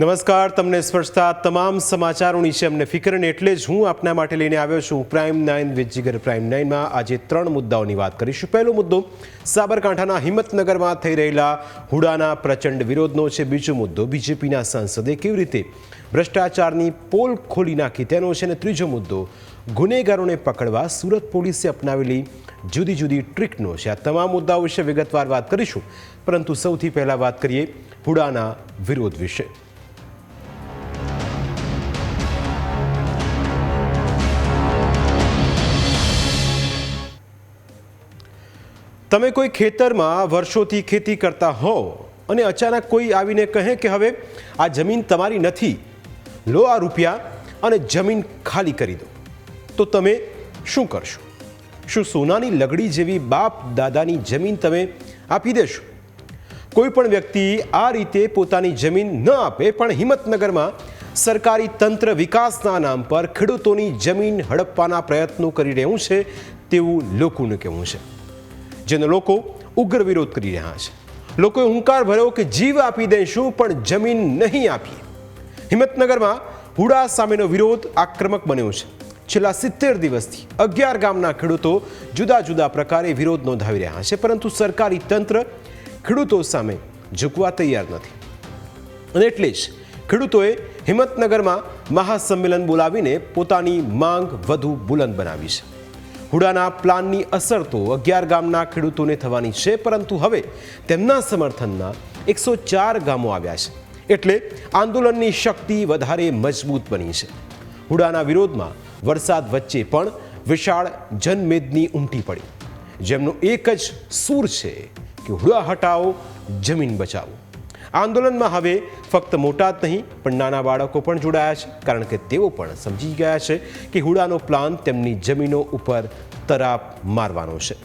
નમસ્કાર, તમને સ્પર્શતા તમામ સમાચારોની છે અમને ફિકર અને એટલે જ હું આપના માટે લઈને આવ્યો છું prime nine with Jigar. Prime નાઇનમાં આજે ત્રણ મુદ્દાઓની વાત કરીશું. પહેલો મુદ્દો, સાબરકાંઠાના હિંમતનગરમાં થઈ રહેલા હુડાના પ્રચંડ વિરોધનો છે. બીજો મુદ્દો, બીજેપીના સાંસદે કેવી રીતે ભ્રષ્ટાચારની પોલ ખોલી નાખી તેનો છે. અને ત્રીજો મુદ્દો, ગુનેગારોને પકડવા સુરત પોલીસે અપનાવેલી જુદી જુદી ટ્રીકનો છે. આ તમામ મુદ્દાઓ વિશે વિગતવાર વાત કરીશું. પરંતુ સૌથી પહેલાં વાત કરીએ હુડાના વિરોધ વિશે. તમે કોઈ ખેતરમાં વર્ષોથી ખેતી કરતા હો અને અચાનક કોઈ આવીને કહે કે હવે આ જમીન તમારી નથી, લો આ રૂપિયા અને જમીન ખાલી કરી દો. તો તમે શું કરશો? શું સોનાની લગડી જેવી બાપ દાદાની જમીન તમે આપી દેશો? કોઈ પણ વ્યક્તિ આ રીતે પોતાની જમીન ન આપે પણ હિંમતનગરમાં સરકારી તંત્ર વિકાસના નામ પર ખેડૂતોની જમીન હડપવાના પ્રયત્નો કરી રહ્યું છે તેવું લોકોનું કહેવું છે. જેનો લોકો ઉગ્ર વિરોધ કરી રહ્યા છે. લોકોએ હુંકાર ભર્યો કે જીવ આપી દઈશું પણ જમીન નહીં આપીએ. હિંમતનગરમાં હુડા સામેનો વિરોધ આક્રમક બન્યો છે. છેલ્લા સિત્તેર દિવસથી અગિયાર ગામના ખેડૂતો જુદા જુદા પ્રકારે વિરોધ નોંધાવી રહ્યા છે, પરંતુ સરકારી તંત્ર ખેડૂતો સામે ઝૂકવા તૈયાર નથી. અને એટલે જ ખેડૂતોએ હિંમતનગરમાં મહાસંમેલન બોલાવીને પોતાની માંગ વધુ બુલંદ બનાવી છે. હુડાના પ્લાનની અસર તો અગિયાર ગામના ખેડૂતોને થવાની છે, પરંતુ હવે તેમના સમર્થનના એકસો ચાર ગામો આવ્યા છે. એટલે આંદોલનની શક્તિ વધારે મજબૂત બની છે. હુડાના વિરોધમાં વરસાદ વચ્ચે પણ વિશાળ જનમેદની ઉમટી પડી. જેમનો એક જ સૂર છે કે હુડા હટાવો, જમીન બચાવો. આંદોલનમાં હવે ફક્ત મોટા જ નહીં, પણ નાના બાળકો પણ જોડાયા છે. કારણ કે તેઓ પણ સમજી ગયા છે કે હુડાનો પ્લાન તેમની જમીનો ઉપર તરાપ મારવાનો છે.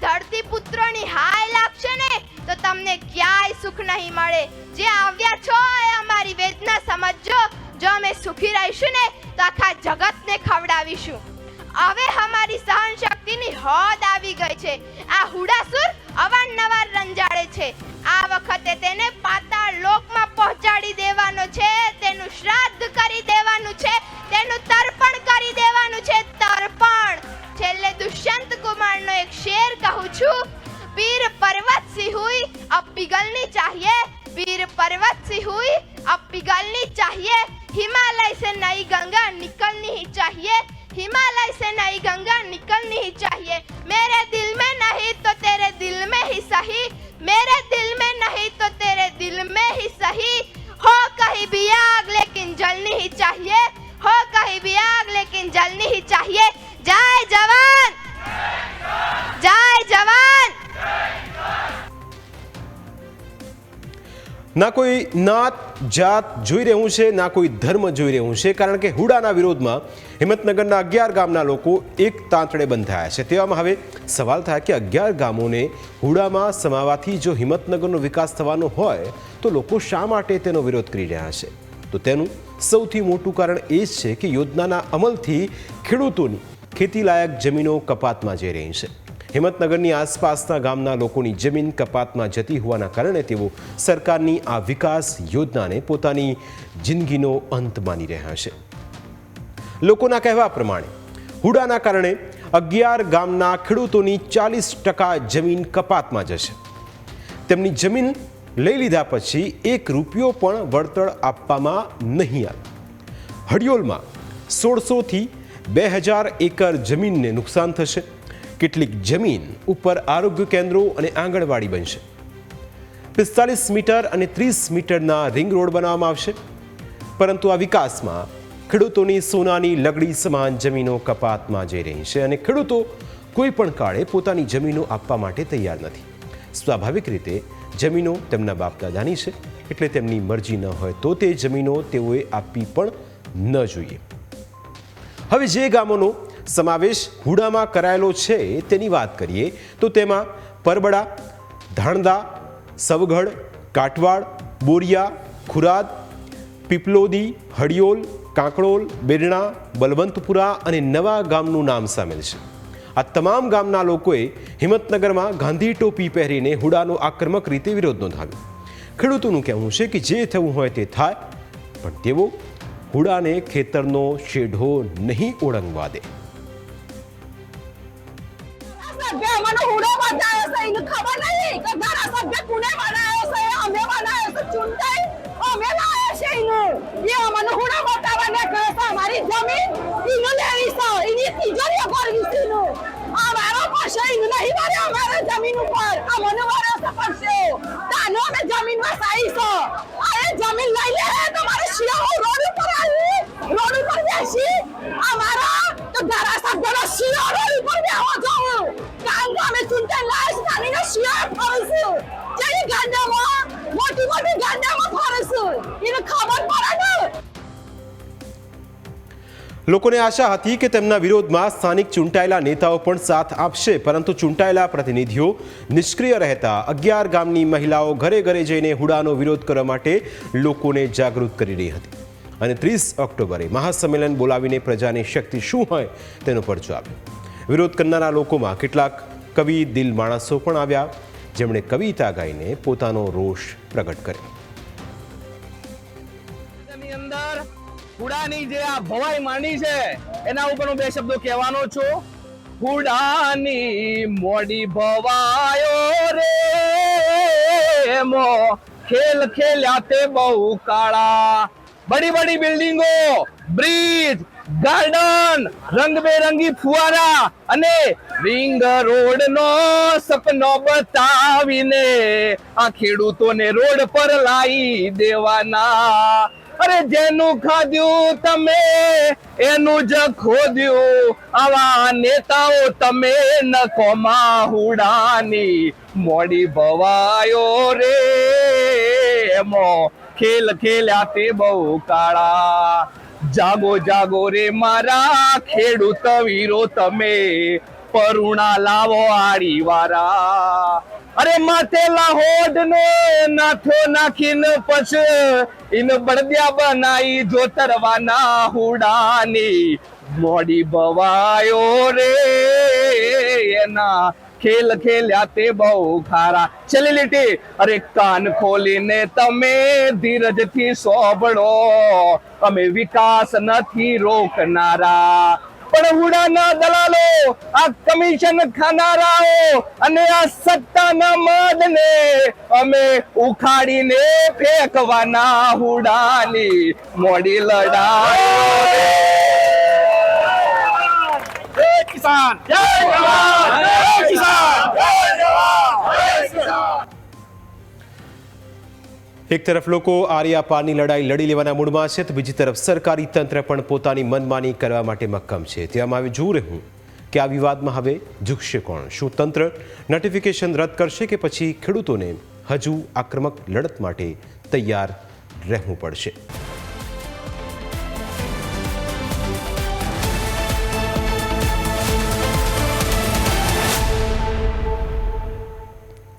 ધરતી પુત્રોની હાય લાગશે ને, તો તમને ક્યાંય સુખ નહીં મળે. જે આવ્યા છો એ અમારી વેદના સમજજો. જો અમે સુખી રહીશું ને, તો આખા જગતને ખવડાવીશું. હવે અમારી સહન શક્તિની હદ આવી ગઈ છે આ હુડાસુર અવારનવાર રંજાડે છે આ વખતે તેને પાતાળ લોકમાં પહોંચાડી દેવાનો છે તેનું શ્રાદ્ધ કરી દેવાનું છે તેનું તર્પણ કરી દેવાનું છે તર્પણ છેલ્લે દુષ્યંત કુમારનો એક શેર કહું છું વીર પર્વત सी हुई अब पिघलनी चाहिए वीर पर्वत सी हुई अब पिघलनी चाहिए हिमालय से नई गंगा निकलनी ही चाहिए हिमालय से नई गंगा निकलनी ही चाहिए। मेरे दिल में नहीं तो तेरे दिल में ही सही। मेरे दिल में नहीं तो तेरे दिल में ही सही। हो कहीं भी आग लेकिन जलनी ही चाहिए। हो कहीं भी आग लेकिन जलनी ही चाहिए। जय जवान! जय जवान! ના કોઈ નાત, જાત જોઈ રહ્યું છે, ના કોઈ ધર્મ જોઈ રહ્યું છે, કારણ કે હુડાના વિરોધમાં હિંમતનગરના અગિયાર ગામના લોકો એક તાંતડે બંધાયા છે. તેવામાં હવે સવાલ થાય કે અગિયાર ગામોને હુડામાં સમાવાથી જો હિંમતનગરનો વિકાસ થવાનો હોય, તો લોકો શા માટે તેનો વિરોધ કરી રહ્યા છે? તો તેનું સૌથી મોટું કારણ એ જ છે કે યોજનાના અમલથી ખેડૂતોની ખેતીલાયક જમીનો કપાતમાં જઈ રહી છે. હિંમતનગરની આસપાસના ગામના લોકોની જમીન કપાતમાં જતી હોવાના કારણે તેઓ સરકારની આ વિકાસ યોજનાને પોતાની જિંદગીનો અંત માની રહ્યા છે. લોકોના કહેવા પ્રમાણે, હુડાના કારણે અગિયાર ગામના ખેડૂતોની ચાલીસ ટકા જમીન કપાતમાં જશે. તેમની જમીન લઈ લીધા પછી એક રૂપિયો પણ વળતર આપવામાં નહીં આવે. હડિયોલમાં સોળસોથી બે હજાર એકર જમીનને નુકસાન થશે. કેટલીક જમીન ઉપર આરોગ્ય કેન્દ્રો અને આંગણવાડી બનશે. પિસ્તાલીસ મીટર અને ત્રીસ મીટરના રિંગ રોડ બનાવવામાં આવશે. પરંતુ આ વિકાસમાં ખેડૂતોની સોનાની લગડી સમાન જમીનો કપાતમાં જઈ રહી છે અને ખેડૂતો કોઈ પણ કાળે પોતાની જમીનો આપવા માટે તૈયાર નથી. સ્વાભાવિક રીતે જમીનો તેમના બાપદાદાની છે. એટલે તેમની મરજી ન હોય તો તે જમીનો તેઓએ આપવી પણ ન જોઈએ. હવે જે ગામોનો સમાવેશ હુડામાં કરાયેલો છે તેની વાત કરીએ તો તેમાં પરબડા, ધાણદા, સવગઢ કાટવાડ બોરિયા, ખુરાદ, પીપલોદી હડિયોલ કાંકડોલ બેરણા, બલવંતપુરા અને નવા ગામનું નામ સામેલ છે. આ તમામ ગામના લોકોએ હિંમતનગરમાં ગાંધી ટોપી પહેરીને હુડાનો આક્રમક રીતે વિરોધ નોંધાવ્યો. ખેડૂતોનું કહેવું છે કે જે થવું હોય તે થાય, પણ તેઓ હુડાને ખેતરનો શેઢો નહીં ઓળંગવા દે. સભ્ય મને હુડો બતાવ્યો છે એને ખબર નહીં કે ધારાસભ્ય કોને બનાવ્યો છે અમે બનાવ્યો છે ચૂંટાઈ અમે લાવ્યા છે એનું એ અમને હુડો બતાવવાને કહે છે અમારી જમીન એનું લેવી છે એની તિજોરીઓ કરવી છે એનું અમારો પાસે એનું નહીં મારે અમારે જમીન ઉપર મોટી મોટી ગાંડામાં ફરશું એને ખબર લોકોને આશા હતી કે તેમના વિરોધમાં સ્થાનિક ચૂંટાયેલા નેતાઓ પણ સાથ આપશે, પરંતુ ચૂંટાયેલા પ્રતિનિધિઓ નિષ્ક્રિય રહેતા અગિયાર ગામની મહિલાઓ ઘરે ઘરે જઈને હુડાનો વિરોધ કરવા માટે લોકોને જાગૃત કરી રહી હતી. અને ત્રીસ ઓક્ટોબરે મહાસંમેલન બોલાવીને પ્રજાની શક્તિ શું હોય તેનો પરચો આપ્યો. વિરોધ કરનારા લોકોમાં કેટલાક કવિ, દિલ માણસો પણ આવ્યા. જેમણે કવિતા ગાઈને પોતાનો રોષ પ્રગટ કર્યો. અંદર હુડાની જે આ ભવાઈ માંડી છે, એના ઉપર હું બે શબ્દો કહેવાનો છું. હુડાની મોડી ભવાયો રે મો ખેલ ખેલ્યા તે બહુ કાળા. બડી બડી બિલ્ડિંગો, બ્રિજ, ગાર્ડન, રંગબેરંગી ફુવારા અને રિંગ રોડ નો સપનો બતાવીને આ ખેડૂતોને રોડ પર લાવી દેવાના. અરે જેનું ખાધ્યું તમે, એનું જ ખોદ્યું. આવા નેતાઓ તમે નખોમાં હુડાની મોડી ભવાયો રે. એમો ખેલ ખેલ્યા તે બહુ કાળા. જાગો જાગો રે મારા ખેડૂત વીરો તમે. પરુણા લાવો આડી વારા અરે માથેલા હોડ નો નાથો નાખીને પછી ઇન બળદ્યા બનાઈ જોતરવાના હુડાની. મોડી બવાયો રે એના ખેલ ખેલ્યા તે બહુ ખારા. છેલ્લી લીટી, અરે કાન ખોલીને તમે ધીરજથી સોંભળો. અમે વિકાસ નથી રોકનારા. પણ હુડાના દલાલો આ કમિશન ખાનારાઓ અને આ સત્તાના મદને અમે ઉખાડીને ફેંકવાના હુડાની મોડી લડાઈ. કિસાન. જય જવાન એક તરફ લોકો આર્યા પારની લડાઈ લડી લેવાના મૂડમાં છે, તો બીજી તરફ સરકારી તંત્ર પણ પોતાની મનમાની કરવા માટે મક્કમ છે. તેમાં હવે જોઉં રહ્યું કે આ વિવાદમાં હવે ઝૂકશે કોણ? શું તંત્ર નોટિફિકેશન રદ કરશે કે પછી ખેડૂતોને હજુ આક્રમક લડત માટે તૈયાર રહેવું પડશે?